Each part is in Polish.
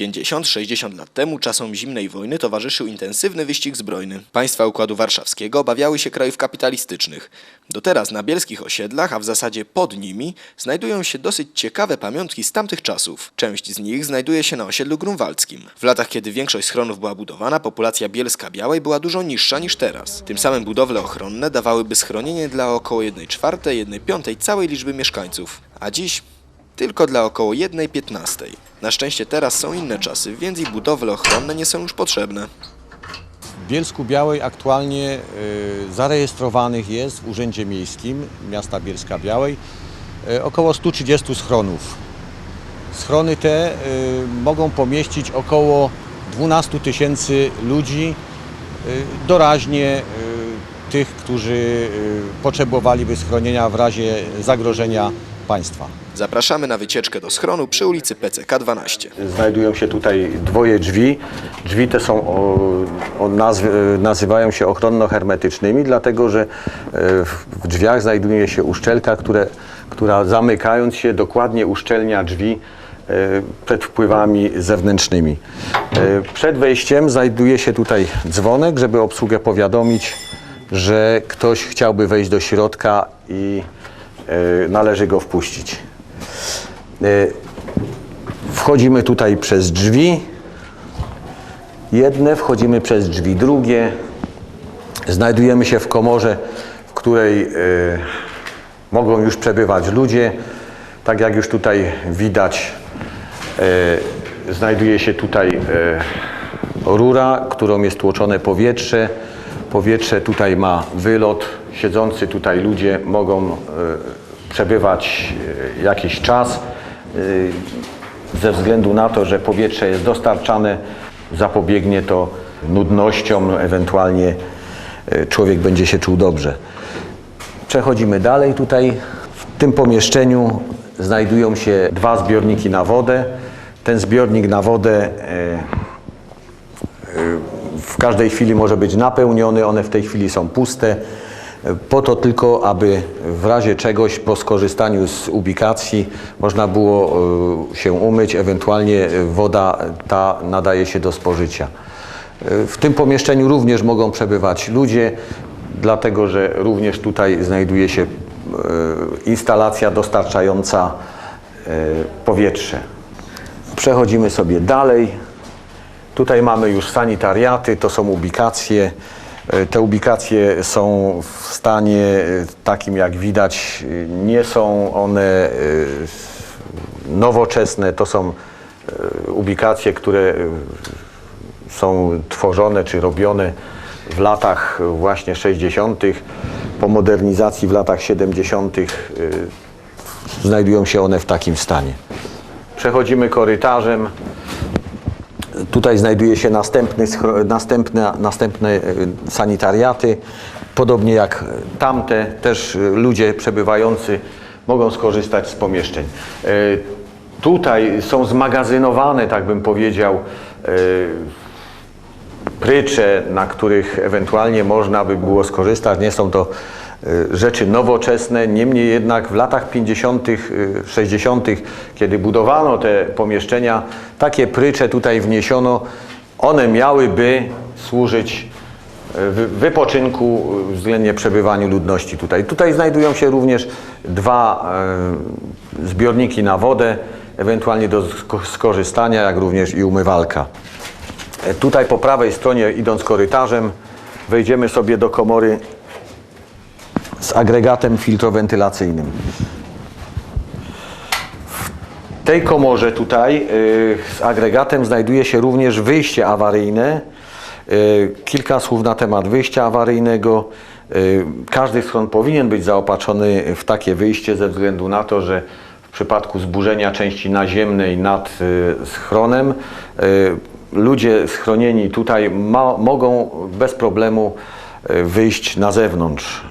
50-60 lat temu, czasom zimnej wojny, towarzyszył intensywny wyścig zbrojny. Państwa Układu Warszawskiego obawiały się krajów kapitalistycznych. Do teraz na bielskich osiedlach, a w zasadzie pod nimi, znajdują się dosyć ciekawe pamiątki z tamtych czasów. Część z nich znajduje się na osiedlu grunwaldzkim. W latach, kiedy większość schronów była budowana, populacja Bielska Białej była dużo niższa niż teraz. Tym samym budowle ochronne dawałyby schronienie dla około 1 czwartej, 1 piątej całej liczby mieszkańców. A dziś tylko dla około 1,15. Na szczęście teraz są inne czasy, więc i budowle ochronne nie są już potrzebne. W Bielsku Białej aktualnie y, zarejestrowanych jest w Urzędzie Miejskim miasta Bielska Białej y, około 130 schronów. Schrony te y, mogą pomieścić około 12 tysięcy ludzi, doraźnie tych, którzy potrzebowaliby schronienia w razie zagrożenia państwa. Zapraszamy na wycieczkę do schronu przy ulicy PCK 12. Znajdują się tutaj dwoje drzwi. Drzwi te są o, o nazw, nazywają się ochronno-hermetycznymi, dlatego że e, w drzwiach znajduje się uszczelka, które, która zamykając się dokładnie uszczelnia drzwi e, przed wpływami zewnętrznymi. E, Przed wejściem znajduje się tutaj dzwonek, żeby obsługę powiadomić, że ktoś chciałby wejść do środka i należy go wpuścić. E, Wchodzimy tutaj przez drzwi. Jedne, wchodzimy przez drzwi drugie. Znajdujemy się w komorze, w której e, mogą już przebywać ludzie. Tak jak już tutaj widać, e, znajduje się tutaj e, rura, którą jest tłoczone powietrze. Powietrze tutaj ma wylot. Siedzący tutaj ludzie mogą e, przebywać e, jakiś czas e, ze względu na to, że powietrze jest dostarczane, zapobiegnie to nudnościom, ewentualnie człowiek będzie się czuł dobrze. Przechodzimy dalej. Tutaj w tym pomieszczeniu znajdują się dwa zbiorniki na wodę. Ten zbiornik na wodę w każdej chwili może być napełniony, one w tej chwili są puste, po to tylko, aby w razie czegoś po skorzystaniu z ubikacji można było e, się umyć, ewentualnie woda ta nadaje się do spożycia. E, W tym pomieszczeniu również mogą przebywać ludzie, dlatego że również tutaj znajduje się e, instalacja dostarczająca powietrze. Przechodzimy sobie dalej. Tutaj mamy już sanitariaty, to są ubikacje. E, Te ubikacje są w stanie e, takim jak widać, e, nie są one nowoczesne, to są ubikacje, które są tworzone czy robione w latach właśnie 60. Po modernizacji w latach 70. y, znajdują się one w takim stanie. Przechodzimy korytarzem. Tutaj znajduje się następny, następne, następne sanitariaty. Podobnie jak tamte, też y, ludzie przebywający mogą skorzystać z pomieszczeń. Y, Tutaj są zmagazynowane, tak bym powiedział, y, prycze, na których ewentualnie można by było skorzystać. Nie są to rzeczy nowoczesne, niemniej jednak w latach 50., y, 60., kiedy budowano te pomieszczenia, takie prycze tutaj wniesiono. One miałyby służyć y, wy- wypoczynku, y, względnie przebywaniu ludności tutaj. Tutaj znajdują się również dwa y, zbiorniki na wodę, ewentualnie do sko- skorzystania, jak również i umywalka. E, Tutaj po prawej stronie, idąc korytarzem, wejdziemy sobie do komory z agregatem filtrowentylacyjnym. W tej komorze tutaj y, z agregatem znajduje się również wyjście awaryjne. Y, Kilka słów na temat wyjścia awaryjnego. Y, Każdy schron powinien być zaopatrzony w takie wyjście ze względu na to, że w przypadku zburzenia części naziemnej nad schronem ludzie schronieni tutaj ma, mogą bez problemu wyjść na zewnątrz.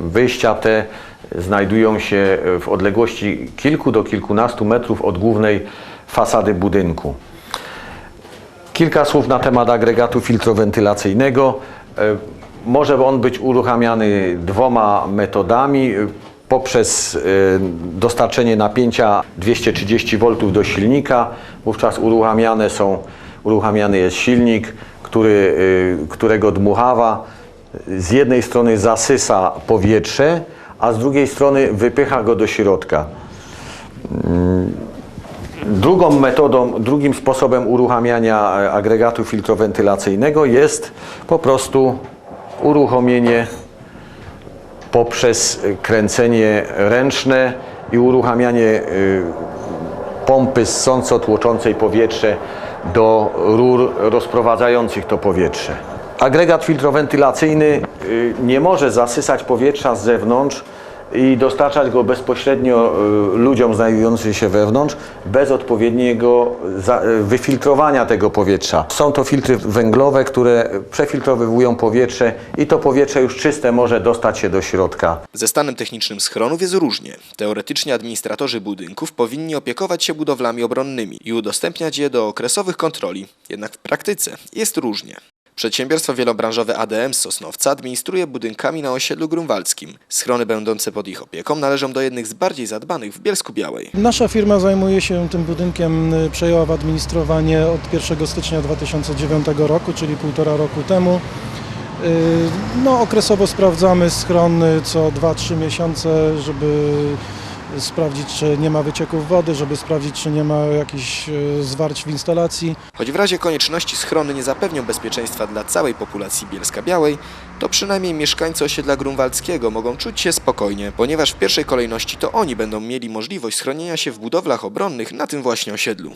Wyjścia te znajdują się w odległości kilku do kilkunastu metrów od głównej fasady budynku. Kilka słów na temat agregatu filtrowentylacyjnego. E, Może on być uruchamiany dwoma metodami. E, poprzez y, dostarczenie napięcia 230 V do silnika. Wówczas uruchamiane są, uruchamiany jest silnik, który, y, którego dmuchawa z jednej strony zasysa powietrze, a z drugiej strony wypycha go do środka. Drugą metodą, drugim sposobem uruchamiania agregatu filtrowentylacyjnego jest po prostu uruchomienie poprzez kręcenie ręczne i uruchamianie e, pompy ssąco-tłoczącej powietrze do rur rozprowadzających to powietrze. Agregat filtrowentylacyjny y, nie może zasysać powietrza z zewnątrz i dostarczać go bezpośrednio y, ludziom znajdującym się wewnątrz bez odpowiedniego y, wyfiltrowania tego powietrza. Są to filtry węglowe, które przefiltrowywują powietrze i to powietrze już czyste może dostać się do środka. Ze stanem technicznym schronów jest różnie. Teoretycznie administratorzy budynków powinni opiekować się budowlami obronnymi i udostępniać je do okresowych kontroli. Jednak w praktyce jest różnie. Przedsiębiorstwo wielobranżowe ADM z Sosnowca administruje budynkami na osiedlu grunwaldzkim. Schrony będące pod ich opieką należą do jednych z bardziej zadbanych w Bielsku Białej. Nasza firma zajmuje się tym budynkiem, y, przejęła w administrowanie od 1 stycznia 2009 roku, czyli półtora roku temu. Y, No, okresowo sprawdzamy schrony co 2-3 miesiące, żeby sprawdzić, czy nie ma wycieków wody, żeby sprawdzić, czy nie ma jakichś y, zwarć w instalacji. Choć w razie konieczności schrony nie zapewnią bezpieczeństwa dla całej populacji Bielska Białej, to przynajmniej mieszkańcy osiedla grunwaldzkiego mogą czuć się spokojnie, ponieważ w pierwszej kolejności to oni będą mieli możliwość schronienia się w budowlach obronnych na tym właśnie osiedlu.